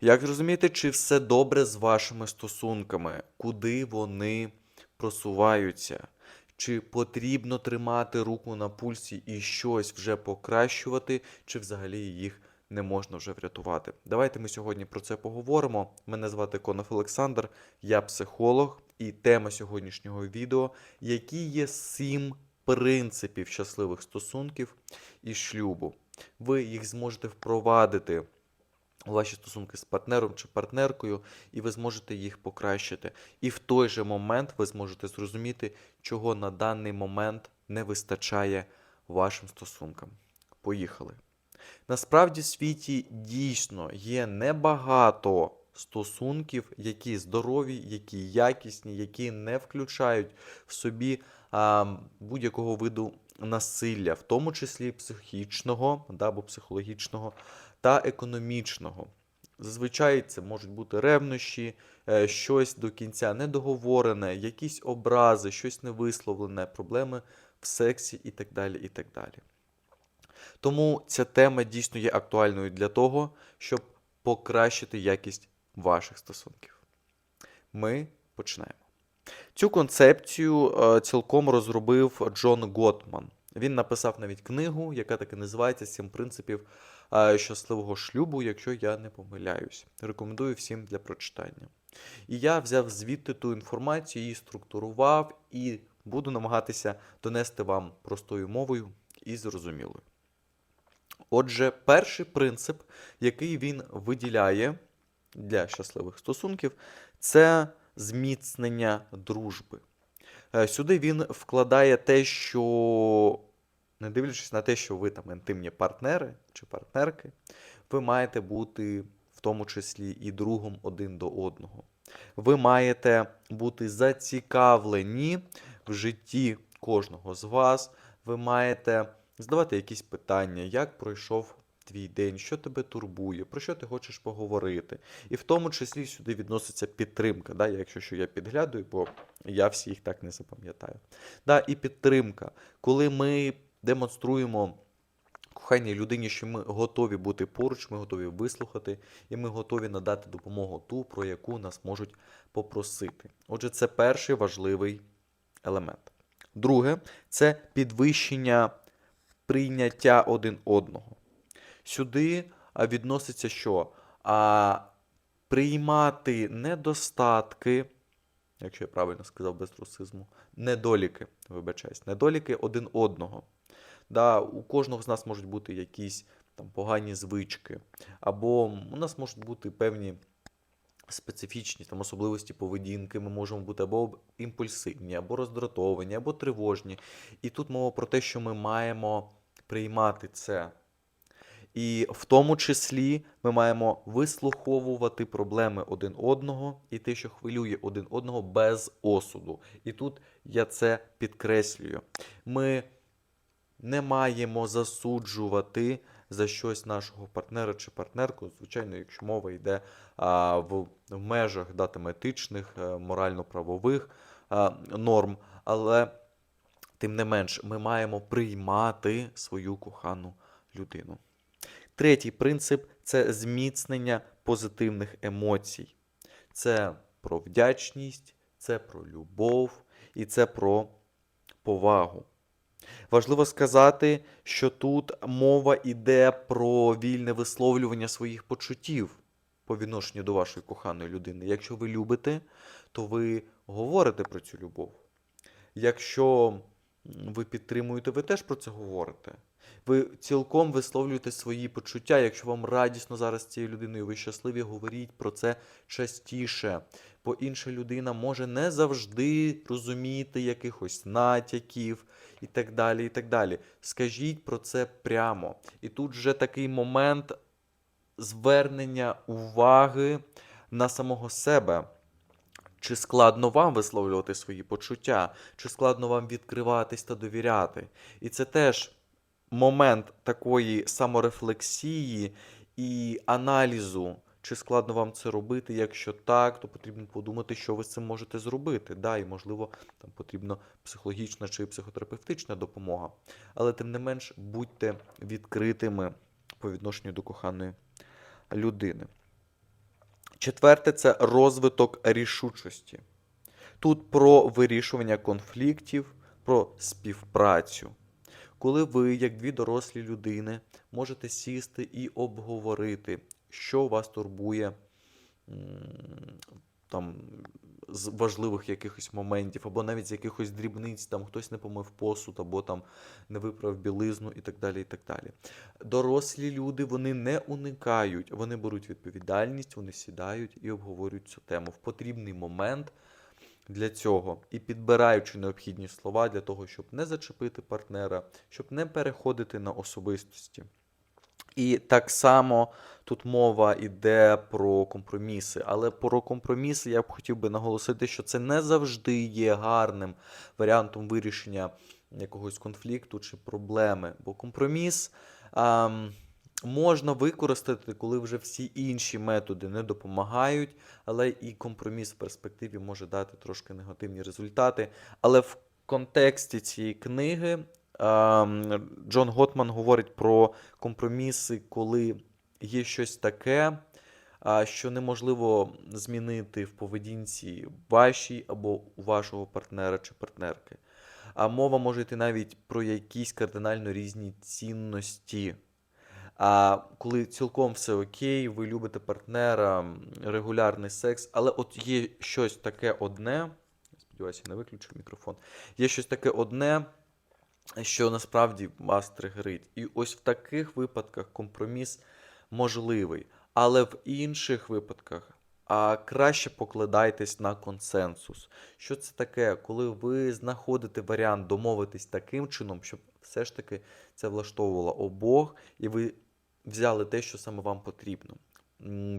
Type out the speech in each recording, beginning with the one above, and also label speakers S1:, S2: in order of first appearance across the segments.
S1: Як зрозуміти, чи все добре з вашими стосунками, куди вони просуваються? Чи потрібно тримати руку на пульсі і щось вже покращувати, чи взагалі їх не можна вже врятувати? Давайте ми сьогодні про це поговоримо. Мене звати Конов Олександр, я психолог, і тема сьогоднішнього відео, які є сім принципів щасливих стосунків і шлюбу. Ви їх зможете впровадити ваші стосунки з партнером чи партнеркою, і ви зможете їх покращити. І в той же момент ви зможете зрозуміти, чого на даний момент не вистачає вашим стосункам. Поїхали. Насправді в світі дійсно є небагато стосунків, які здорові, які якісні, які не включають в собі будь-якого виду насилля, в тому числі психічного да, або психологічного та економічного. Зазвичай це можуть бути ревнощі, е, щось до кінця недоговорене, якісь образи, щось невисловлене, проблеми в сексі і так далі. і так далі. Тому ця тема дійсно є актуальною для того, щоб покращити якість ваших стосунків. Ми починаємо. Цю концепцію е, цілком розробив Джон Готман. Він написав навіть книгу, яка так і називається Сім принципів щасливого шлюбу, якщо я не помиляюсь. Рекомендую всім для прочитання. І я взяв звідти ту інформацію, її структурував і буду намагатися донести вам простою мовою і зрозумілою. Отже, перший принцип, який він виділяє для щасливих стосунків, це зміцнення дружби. Е, Сюди він вкладає те, що, не дивлячись на те, що ви там інтимні партнери чи партнерки, ви маєте бути в тому числі і другом один до одного. Ви маєте бути зацікавлені в житті кожного з вас. Ви маєте задавати якісь питання, як пройшов твій день, що тебе турбує, про що ти хочеш поговорити. І в тому числі сюди відноситься підтримка, да, якщо що я підглядую, бо я всі їх так не запам'ятаю. Да, і підтримка, коли ми демонструємо коханій людині, що ми готові бути поруч, ми готові вислухати, і ми готові надати допомогу ту, про яку нас можуть попросити. Отже, це перший важливий елемент. Друге, це підвищення прийняття один одного. Сюди відноситься що? А, приймати недостатки, якщо я правильно сказав без русизму, недоліки, вибачаюсь, недоліки один одного. Да, у кожного з нас можуть бути якісь там погані звички, або у нас можуть бути певні специфічні там особливості поведінки. Ми можемо бути або імпульсивні, або роздратовані, або тривожні. І тут мова про те, що ми маємо приймати це. І в тому числі ми маємо вислуховувати проблеми один одного і те, що хвилює один одного без осуду. І тут я це підкреслюю. Ми не маємо засуджувати за щось нашого партнера чи партнерку, звичайно, якщо мова йде а, в, в межах да, там, етичних, е, морально-правових норм, але тим не менш ми маємо приймати свою кохану людину. Третій принцип це зміцнення позитивних емоцій. Це про вдячність, це про любов і це про повагу. Важливо сказати, що тут мова йде про вільне висловлювання своїх почуттів по відношенню до вашої коханої людини. Якщо ви любите, то ви говорите про цю любов. Якщо ви підтримуєте, ви теж про це говорите. Ви цілком висловлюєте свої почуття. Якщо вам радісно зараз з цією людиною, ви щасливі, говоріть про це частіше. Бо інша людина може не завжди розуміти якихось натяків і так далі. і так далі. Скажіть про це прямо. І тут вже такий момент звернення уваги на самого себе. Чи складно вам висловлювати свої почуття, чи складно вам відкриватись та довіряти. І це теж момент такої саморефлексії і аналізу, чи складно вам це робити. Якщо так, то потрібно подумати, що ви з цим можете зробити. Да, і, можливо, там потрібна психологічна чи психотерапевтична допомога. Але тим не менш будьте відкритими по відношенню до коханої людини. Четверте це розвиток рішучості. Тут про вирішування конфліктів, про співпрацю. Коли ви, як дві дорослі людини, можете сісти і обговорити, що вас турбує там, з важливих якихось моментів, або навіть з якихось дрібниць, там хтось не помив посуд, або там не виправив білизну і так далі. і так далі. Дорослі люди вони не уникають, вони беруть відповідальність, вони сідають і обговорюють цю тему в потрібний момент для цього і підбираючи необхідні слова для того, щоб не зачепити партнера, щоб не переходити на особистості. І так само тут мова йде про компроміси. Але про компроміси я б хотів би наголосити, що це не завжди є гарним варіантом вирішення якогось конфлікту чи проблеми. Бо компроміс ам, можна використати, коли вже всі інші методи не допомагають, але і компроміс в перспективі може дати трошки негативні результати. Але в контексті цієї книги ем, Джон Готман говорить про компроміси, коли є щось таке, що неможливо змінити в поведінці вашій або у вашого партнера чи партнерки. А мова може йти навіть про якісь кардинально різні цінності. А коли цілком все окей, ви любите партнера, регулярний секс, але от є щось таке одне, сподіваюся, не виключив мікрофон. Є щось таке одне, що насправді вас тригерить. І ось в таких випадках компроміс можливий. Але в інших випадках а, краще покладайтесь на консенсус. Що це таке? Коли ви знаходите варіант домовитись таким чином, щоб все ж таки це влаштовувало обох, і ви взяли те, що саме вам потрібно.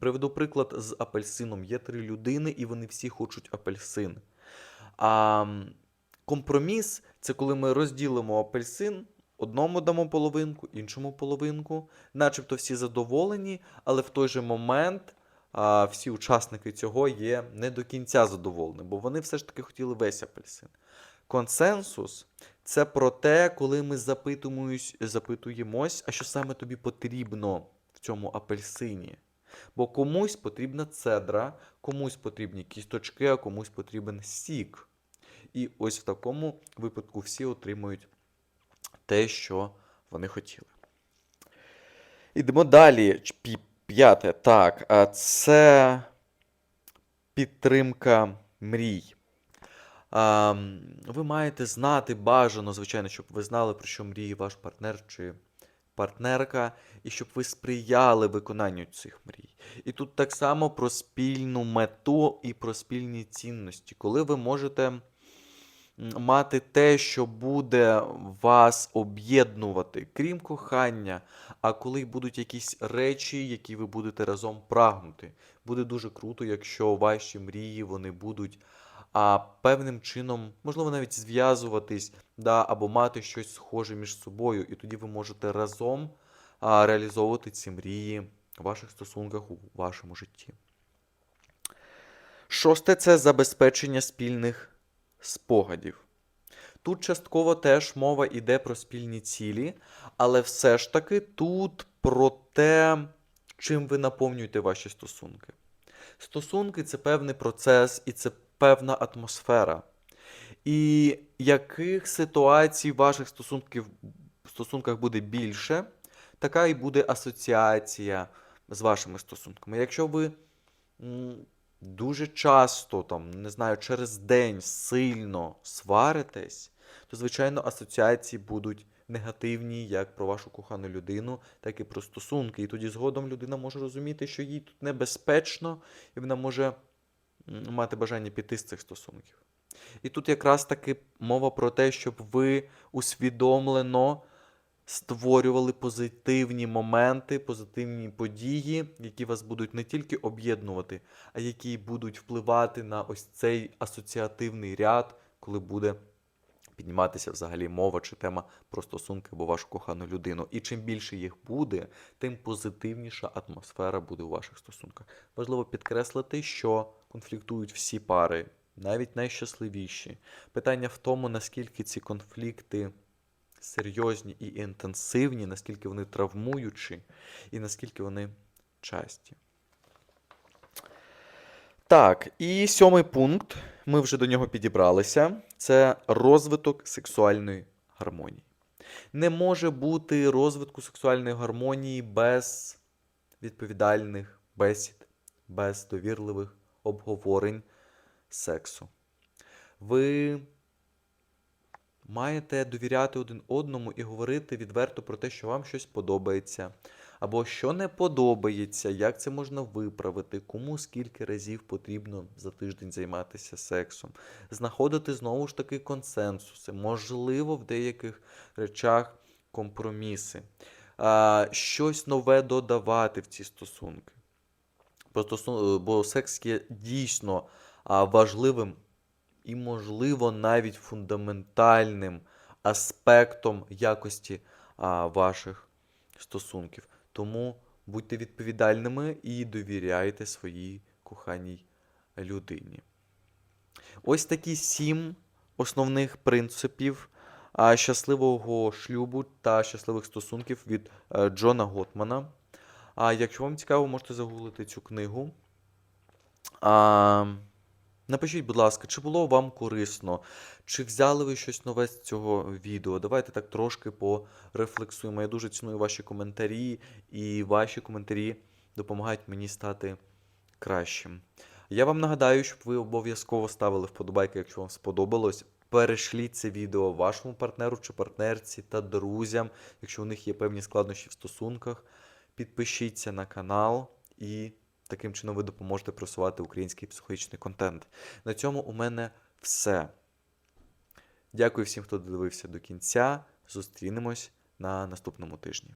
S1: Приведу приклад з апельсином. Є три людини, і вони всі хочуть апельсин. А компроміс це коли ми розділимо апельсин, одному дамо половинку, іншому половинку, начебто всі задоволені, але в той же момент а, всі учасники цього є не до кінця задоволені, бо вони все ж таки хотіли весь апельсин. Консенсус це про те, коли ми запитуємось, а що саме тобі потрібно в цьому апельсині. Бо комусь потрібна цедра, комусь потрібні кісточки, а комусь потрібен сік. І ось в такому випадку всі отримують те, що вони хотіли. Ідемо далі. П'яте. Так, це підтримка мрій. Ви маєте знати бажано, звичайно, щоб ви знали, про що мріє ваш партнер чи партнерка, і щоб ви сприяли виконанню цих мрій. І тут так само про спільну мету і про спільні цінності, коли ви можете мати те, що буде вас об'єднувати, крім кохання, а коли будуть якісь речі, які ви будете разом прагнути. Буде дуже круто, якщо ваші мрії вони будуть а, певним чином, можливо, навіть зв'язуватись, да, або мати щось схоже між собою, і тоді ви можете разом а, реалізовувати ці мрії в ваших стосунках у вашому житті. Шосте це забезпечення спільних спогадів. Тут частково теж мова йде про спільні цілі, але все ж таки тут про те, чим ви наповнюєте ваші стосунки. Стосунки це певний процес і це певна атмосфера. І яких ситуацій в ваших стосунків, стосунках буде більше, така і буде асоціація з вашими стосунками. Якщо ви дуже часто, там, не знаю, через день сильно сваритесь, то, звичайно, асоціації будуть негативні як про вашу кохану людину, так і про стосунки. І тоді згодом людина може розуміти, що їй тут небезпечно, і вона може мати бажання піти з цих стосунків. І тут якраз таки мова про те, щоб ви усвідомлено створювали позитивні моменти, позитивні події, які вас будуть не тільки об'єднувати, а які будуть впливати на ось цей асоціативний ряд, коли буде підніматися взагалі мова чи тема про стосунки або вашу кохану людину. І чим більше їх буде, тим позитивніша атмосфера буде у ваших стосунках. Важливо підкреслити, що конфліктують всі пари, навіть найщасливіші. Питання в тому, наскільки ці конфлікти серйозні і інтенсивні, наскільки вони травмуючі і наскільки вони часті. Так, і сьомий пункт, ми вже до нього підібралися. Це розвиток сексуальної гармонії. Не може бути розвитку сексуальної гармонії без відповідальних бесід, без довірливих обговорень сексу. Ви маєте довіряти один одному і говорити відверто про те, що вам щось подобається, або що не подобається, як це можна виправити, кому скільки разів потрібно за тиждень займатися сексом, знаходити знову ж таки консенсуси, можливо, в деяких речах компроміси, а, щось нове додавати в ці стосунки. Бо, секс є дійсно важливим і, можливо, навіть фундаментальним аспектом якості а, ваших стосунків. Тому будьте відповідальними і довіряйте своїй коханій людині. Ось такі сім основних принципів щасливого шлюбу та щасливих стосунків від е, Джона Готмана. А якщо вам цікаво, можете загуглити цю книгу. А, напишіть, будь ласка, чи було вам корисно, чи взяли ви щось нове з цього відео? Давайте так трошки порефлексуємо. Я дуже ціную ваші коментарі, і ваші коментарі допомагають мені стати кращим. Я вам нагадаю, щоб ви обов'язково ставили вподобайки, якщо вам сподобалось. Перешліть це відео вашому партнеру чи партнерці та друзям, якщо у них є певні складнощі в стосунках. Підпишіться на канал і таким чином ви допоможете просувати український психологічний контент. На цьому у мене все. Дякую всім, хто додивився до кінця. Зустрінемось на наступному тижні.